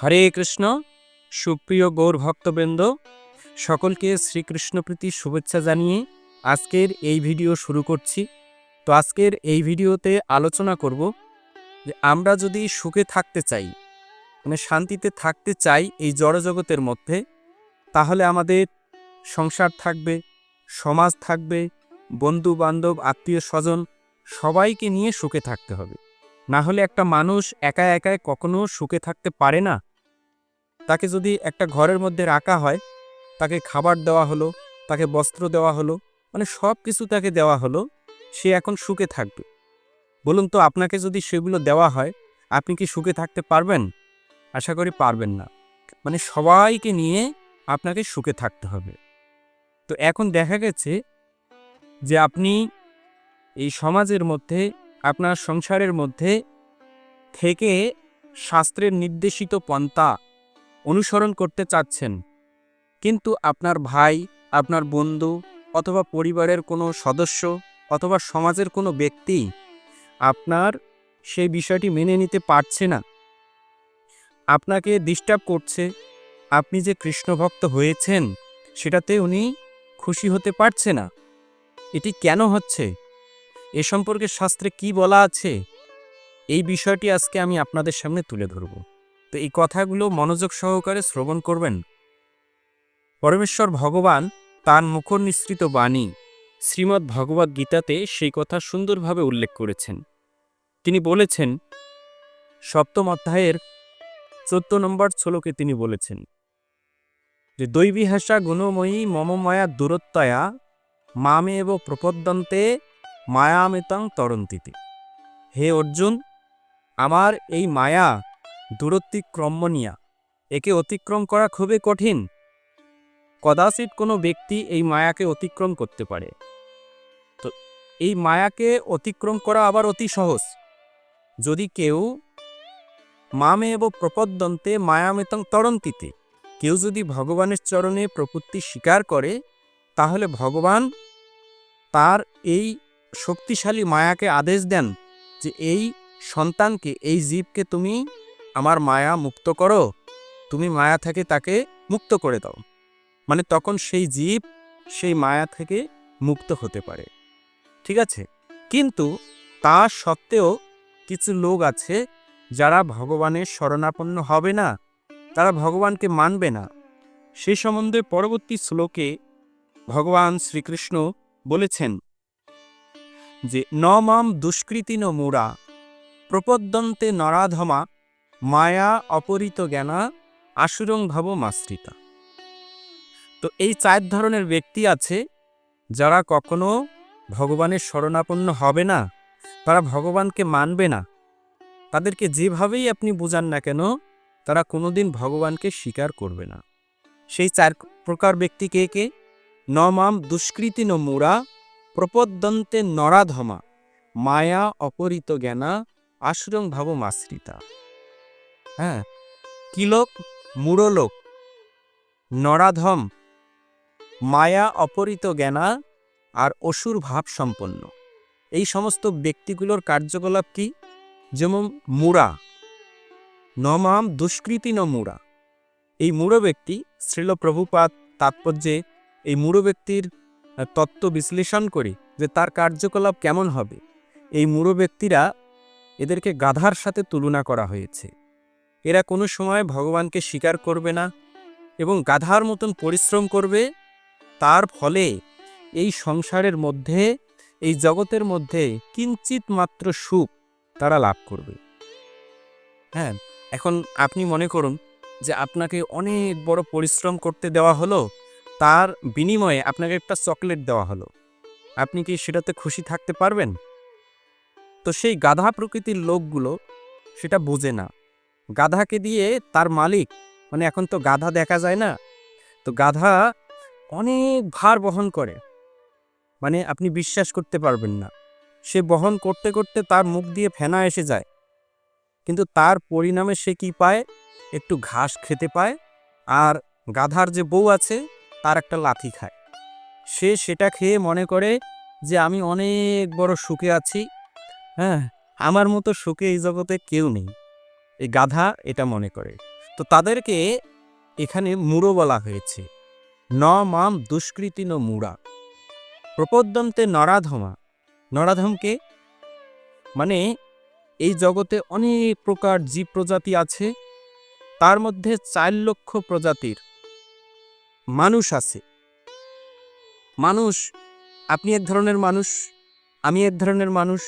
হরে কৃষ্ণ। সুপ্রিয় গৌর ভক্তবৃন্দ, সকলকে শ্রীকৃষ্ণপ্রীতি শুভেচ্ছা জানিয়ে আজকের এই ভিডিও শুরু করছি। তো আজকের এই ভিডিওতে আলোচনা করব যে আমরা যদি সুখে থাকতে চাই মানে শান্তিতে থাকতে চাই এই জড়জগতের মধ্যে, তাহলে আমাদের সংসার থাকবে, সমাজ থাকবে বন্ধু বান্ধব আত্মীয় স্বজন সবাইকে নিয়ে সুখে থাকতে হবে। না হলে একটা মানুষ একা একাই কখনো সুখে থাকতে পারে না। তাকে যদি একটা ঘরের মধ্যে রাখা হয়, তাকে খাবার দেওয়া হলো, তাকে বস্ত্র দেওয়া হলো মানে সব কিছু তাকে দেওয়া হলো, সে এখন সুখে থাকবে। বলুন তো, আপনাকে যদি সেগুলো দেওয়া হয়, আপনি কি সুখে থাকতে পারবেন? আশা করি পারবেন না। মানে সবাইকে নিয়ে আপনাকে সুখে থাকতে হবে। তো এখন দেখা গেছে যে আপনি এই সমাজের মধ্যে, আপনার সংসারের মধ্যে থেকে শাস্ত্রের নির্দেশিত পন্থা অনুসরণ করতে চাচ্ছেন। কিন্তু আপনার ভাই, আপনার বন্ধু অথবা পরিবারের কোনো সদস্য অথবা সমাজের কোনো ব্যক্তি আপনার সেই বিষয়টি মেনে নিতে পারছে না। আপনাকে ডিস্টার্ব করছে। আপনি যে কৃষ্ণভক্ত হয়েছেন, সেটাতে উনি খুশি হতে পারছে না। এটি কেন হচ্ছে? এ সম্পর্কে শাস্ত্রে কি বলা আছে? এই বিষয়টি আজকে আমি আপনাদের সামনে তুলে ধরব। তো এই কথাগুলো মনোযোগ সহকারে শ্রবণ করবেন। পরমেশ্বর ভগবান তার মুখর নিঃসৃত বাণী শ্রীমদ্ ভগবদ্ গীতাতে সেই কথা সুন্দরভাবে উল্লেখ করেছেন। তিনি বলেছেন, সপ্তম অধ্যায়ের চোদ্দ নম্বর শ্লোকে তিনি বলেছেন, যে দৈবিহাসা গুণময়ী মম মায়া দূরত্বয়া মামে এব প্রপদ্যন্তে মায়ামিতং তরন্তিতে। হে অর্জুন, আমার এই মায়া দূরতিক্রমণীয়া একে অতিক্রম করা খুবই কঠিন। কদাচিৎ কোনো ব্যক্তি এই মায়াকে অতিক্রম করতে পারে। তো, এই মায়াকে অতিক্রম করা আবার অতি সহজ। যদি কেউ মামে এব প্রপদ্যন্তে মায়ামিতং তরন্তিতে, কেউ যদি ভগবানের চরণে প্রপত্তি স্বীকার করে, তাহলে ভগবান তার এই শক্তিশালী মায়াকে আদেশ দেন যে এই সন্তানকে, এই জীবকে তুমি আমার মায়া মুক্ত করো, তুমি মায়া থেকে তাকে মুক্ত করে দাও। মানে তখন সেই জীব সেই মায়া থেকে মুক্ত হতে পারে। ঠিক আছে? কিন্তু তা সত্ত্বেও কিছু লোক আছে যারা ভগবানের শরণাপন্ন হবে না, তারা ভগবানকে মানবে না। সে সম্বন্ধে পরবর্তী শ্লোকে ভগবান শ্রীকৃষ্ণ বলেছেন যে, ন মাম দুষ্কৃতি ন মুরা, প্রপদ্যন্তে নরাধমা মায়া অপরিত জ্ঞানা আশুরং ভাব মাশ্রিতা তো এই চার ধরনের ব্যক্তি আছে, যারা কখনো ভগবানের শরণাপন্ন হবে না, তারা ভগবানকে মানবে না। তাদেরকে যেভাবেই আপনি বুঝান না কেন, তারা কোনোদিন ভগবানকে স্বীকার করবে না। সেই চার প্রকার ব্যক্তি কে কে? নমাম দুষ্কৃতি ন প্রপদ্যন্তে নরাধমা, মায়া অপরিত জ্ঞানা আশ্রং ভাব মাশ্রিতা হ্যাঁ। কিলোক মূঢ়লোক নরাধম। মায়া অপরিত জ্ঞানা আর অসুর ভাব সম্পন্ন। এই সমস্ত ব্যক্তিগুলোর কার্যকলাপ কি? যেমন মুরা নমাম দুষ্কৃতি ন এই মূঢ় ব্যক্তি শ্রীল প্রভুপাত তাৎপর্যে এই মূঢ় ব্যক্তির তত্ত্ব বিশ্লেষণ করে যে তার কার্যকলাপ কেমন হবে। এই মূঢ় ব্যক্তিরা এদেরকে গাধার সাথে তুলনা করা হয়েছে। এরা কোনো সময় ভগবানকে স্বীকার করবে না এবং গাধার মতন পরিশ্রম করবে। তার ফলে এই সংসারের মধ্যে, এই জগতের মধ্যে কিঞ্চিত মাত্র সুখ তারা লাভ করবে। হ্যাঁ এখন আপনি মনে করুন যে আপনাকে অনেক বড় পরিশ্রম করতে দেওয়া হলো, তার বিনিময়ে আপনাকে একটা চকলেট দেওয়া হলো। আপনি কি সেটাতে খুশি থাকতে পারবেন? তো সেই গাধা প্রকৃতির লোকগুলো সেটা বোঝে না। গাধাকে দিয়ে তার মালিক মানে এখন তো গাধা দেখা যায় না, তো গাধা অনেক ভার বহন করে। মানে আপনি বিশ্বাস করতে পারবেন না। সে বহন করতে করতে তার মুখ দিয়ে ফেনা এসে যায়। কিন্তু তার পরিণামে সে কি পায়? একটু ঘাস খেতে পায় আর গাধার যে বউ আছে, তার একটা লাথি খায়। সে সেটা খেয়ে মনে করে যে আমি অনেক বড় সুখে আছি। হ্যাঁ আমার মতো সুখে এই জগতে কেউ নেই। এই গাধা এটা মনে করে। তো তাদেরকে এখানে মুড়ো বলা হয়েছে। ন মাম দুষ্কৃতি ন মুড়া। প্রপদ্যন্তে নরাধমা। নরাধমকে মানে এই জগতে অনেক প্রকার জীব প্রজাতি আছে, তার মধ্যে চার লক্ষ প্রজাতির মানুষ আছে। মানুষ, আপনি এক ধরনের মানুষ, আমি এক ধরনের মানুষ,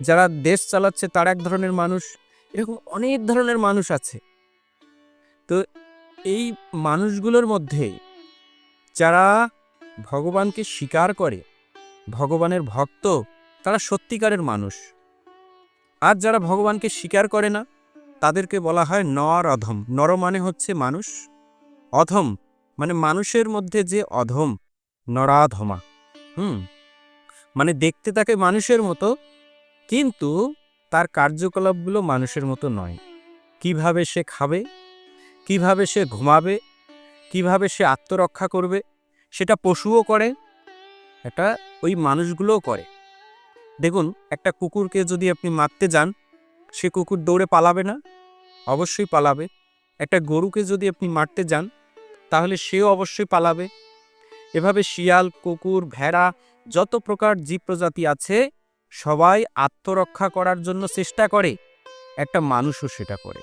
যারা দেশ চালাচ্ছে তার এক ধরনের মানুষ এরকম অনেক ধরনের মানুষ আছে। তো এই মানুষগুলোর মধ্যে যারা ভগবানকে স্বীকার করে, ভগবানের ভক্ত, তারা সত্যিকারের মানুষ। আর যারা ভগবানকে স্বীকার করে না, তাদেরকে বলা হয় নর অধম। নর মানে হচ্ছে মানুষ। অধম মানে মানুষের মধ্যে যে অধম, নরাধমা। হুম? মানে দেখতে তাকে মানুষের মতো, কিন্তু তার কার্যকলাপগুলো মানুষের মতো নয়। কীভাবে সে খাবে? কীভাবে সে ঘুমাবে? কীভাবে সে আত্মরক্ষা করবে? সেটা পশুও করে, এটা ওই মানুষগুলোও করে। দেখুন, একটা কুকুরকে যদি আপনি মারতে যান, সে কুকুর দৌড়ে পালাবে না? অবশ্যই পালাবে। একটা গরুকে যদি আপনি মারতে যান, তাহলে সেও অবশ্যই পালাবে। এভাবে শিয়াল, কুকুর, ভেড়া, যত প্রকার জীব প্রজাতি আছে সবাই আত্মরক্ষা করার জন্য চেষ্টা করে, একটা মানুষও সেটা করে।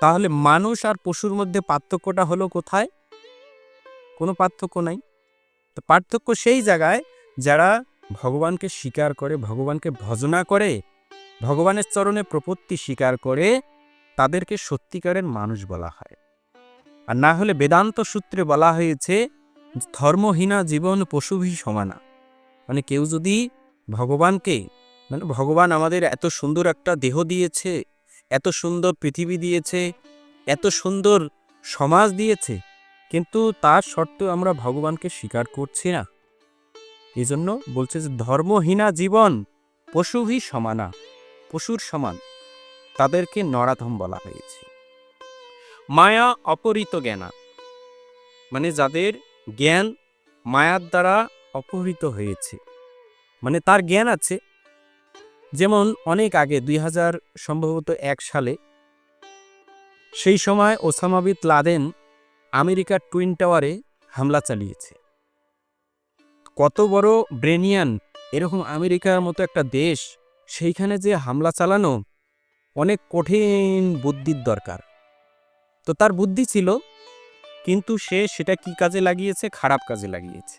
তাহলে মানুষ আর পশুর মধ্যে পার্থক্যটা হলো কোথায়? কোনো পার্থক্য নাই। তো পার্থক্য সেই জায়গায় যারা ভগবানকে স্বীকার করে, ভগবানকে ভজনা করে, ভগবানের চরণে প্রপত্তি স্বীকার করে, তাদেরকে সত্যিকারের মানুষ বলা হয়। আর না হলে বেদান্ত সূত্রে বলা হয়েছে, ধর্মহীনা জীবন পশুভি সমানা। মানে কেউ যদি ভগবানকে? মানে ভগবান আমাদের এত সুন্দর একটা দেহ দিয়েছে, এত সুন্দর পৃথিবী দিয়েছে, এত সুন্দর সমাজ দিয়েছে, কিন্তু তার সত্ত্বেও আমরা ভগবানকে স্বীকার করছি না। এই জন্য বলছে যে ধর্মহীনা জীবন পশুভি সমানা, পশুর সমান, তাদেরকে নরাধম বলা হয়েছে। মায়া অপহৃত জ্ঞানা মানে যাদের জ্ঞান মায়ার দ্বারা অপহৃত হয়েছে। মানে তার জ্ঞান আছে। যেমন অনেক আগে, দুই হাজার সম্ভবত এক সালে, সেই সময় ওসামাবিদ লাদেন আমেরিকার টুইন টাওয়ারে হামলা চালিয়েছে। কত বড় ব্রেনিয়ান, এরকম আমেরিকার মতো একটা দেশ, সেইখানে যে হামলা চালানো অনেক কঠিন বুদ্ধির দরকার। তো তার বুদ্ধি ছিল, কিন্তু সে সেটা কি কাজে লাগিয়েছে? খারাপ কাজে লাগিয়েছে।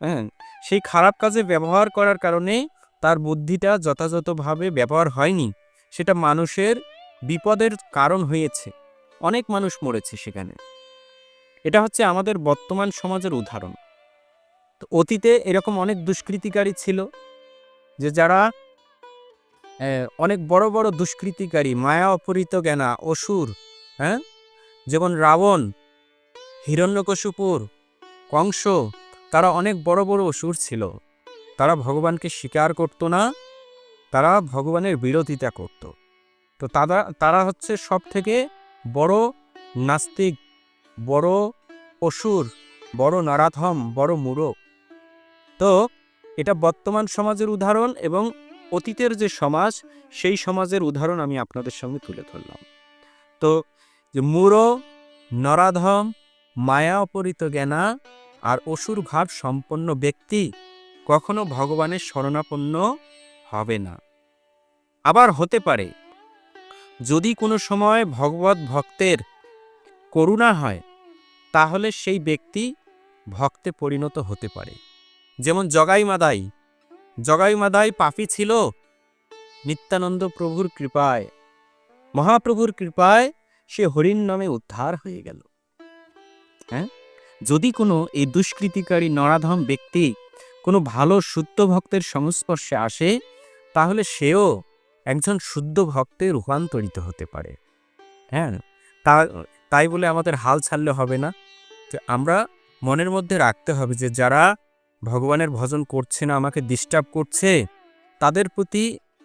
হ্যাঁ সেই খারাপ কাজে ব্যবহার করার কারণে তার বুদ্ধিটা যথাযথভাবে ব্যবহার হয়নি। সেটা মানুষের বিপদের কারণ হয়েছে। অনেক মানুষ মরেছে সেখানে। এটা হচ্ছে আমাদের বর্তমান সমাজের উদাহরণ। তো অতীতে এরকম অনেক দুষ্কৃতিকারী ছিল যে যারা অনেক বড় বড় দুষ্কৃতিকারী, মায়া অপহৃত জ্ঞানা, অসুর হ্যাঁ? যেমন রাবণ, হিরণ্যকশুপুর, কংস তারা অনেক বড় বড় অসুর ছিল। তারা ভগবানকে স্বীকার করতো না, তারা ভগবানের বিরোধিতা করত। তো তারা তারা হচ্ছে সব থেকে বড় নাস্তিক, বড় অসুর, বড় নারাধম, বড় মূরক তো এটা বর্তমান সমাজের উদাহরণ এবং অতীতের যে সমাজ, সেই সমাজের উদাহরণ আমি আপনাদের সঙ্গে তুলে ধরলাম। তো যে মূঢ় নরাধম মায়া অপরিত জ্ঞানা আর অসুর ভাব সম্পন্ন ব্যক্তি কখনো ভগবানের শরণাপন্ন হবে না। আবার হতে পারে, যদি কোনো সময় ভগবত ভক্তের করুণা হয়, তাহলে সেই ব্যক্তি ভক্তে পরিণত হতে পারে। যেমন জগাই মাদাই জগাই মাদাই পাপি ছিল, নিত্যানন্দ প্রভুর কৃপায়, মহাপ্রভুর কৃপায় সে হরিণ নামে উদ্ধার হয়ে গেল। হ্যাঁ? যদি কোনো এই দুষ্কৃতিকারী নরাধম ব্যক্তি কোনো ভালো শুদ্ধ ভক্তের সংস্পর্শে আসে, তাহলে সেও একজন শুদ্ধ ভক্তে রূপান্তরিত হতে পারে। হ্যাঁ তা, তাই বলে আমাদের হাল ছাড়লে হবে না। আমরা মনের মধ্যে রাখতে হবে যে যারা ভগবানের ভজন করছে না, আমাকে ডিস্টার্ব করছে, তাদের প্রতি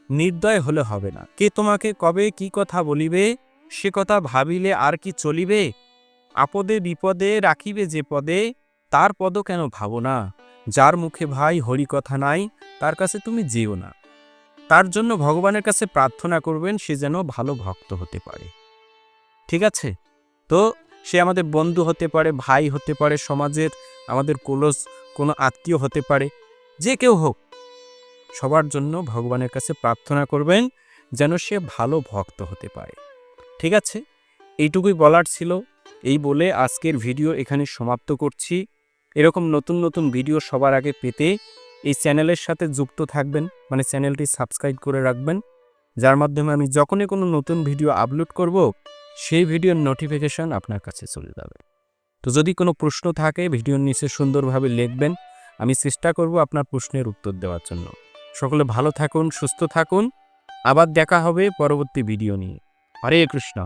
নির্দয় হলে হবে না। কে তোমাকে কবে কি কথা বলিবে, সে কথা ভাবিলে আর কি চলিবে আপদে বিপদে রাখিবে যে পদে, তার পদ কেন ভাবো না? যার মুখে ভাই হরি কথা নাই, তার কাছে তুমি যেও না। তার জন্য ভগবানের কাছে প্রার্থনা করবেন, সে যেন ভালো ভক্ত হতে পারে। ঠিক আছে? তো, সে আমাদের বন্ধু হতে পারে, ভাই হতে পারে, সমাজের আমাদের ক্লোজ কোনো আত্মীয় হতে পারে, যে কেউ হোক। সবার জন্য ভগবানের কাছে প্রার্থনা করবেন, যেন সে ভালো ভক্ত হতে পারে। ঠিক আছে? এইটুকুই বলার ছিল। এই বলে আজকের ভিডিও এখানে সমাপ্ত করছি। এরকম নতুন নতুন ভিডিও সবার আগে পেতে এই চ্যানেলের সাথে যুক্ত থাকবেন মানে চ্যানেলটি সাবস্ক্রাইব করে রাখবেন, যার মাধ্যমে আমি যখনই কোনো নতুন ভিডিও আপলোড করব, সেই ভিডিওর নোটিফিকেশন আপনার কাছে চলে যাবে। তো যদি কোনো প্রশ্ন থাকে, ভিডিওর নিচে সুন্দরভাবে লিখবেন, আমি চেষ্টা করব আপনার প্রশ্নের উত্তর দেওয়ার জন্য। সকলে ভালো থাকুন, সুস্থ থাকুন। আবার দেখা হবে পরবর্তী ভিডিও নিয়ে। হরে কৃষ্ণ।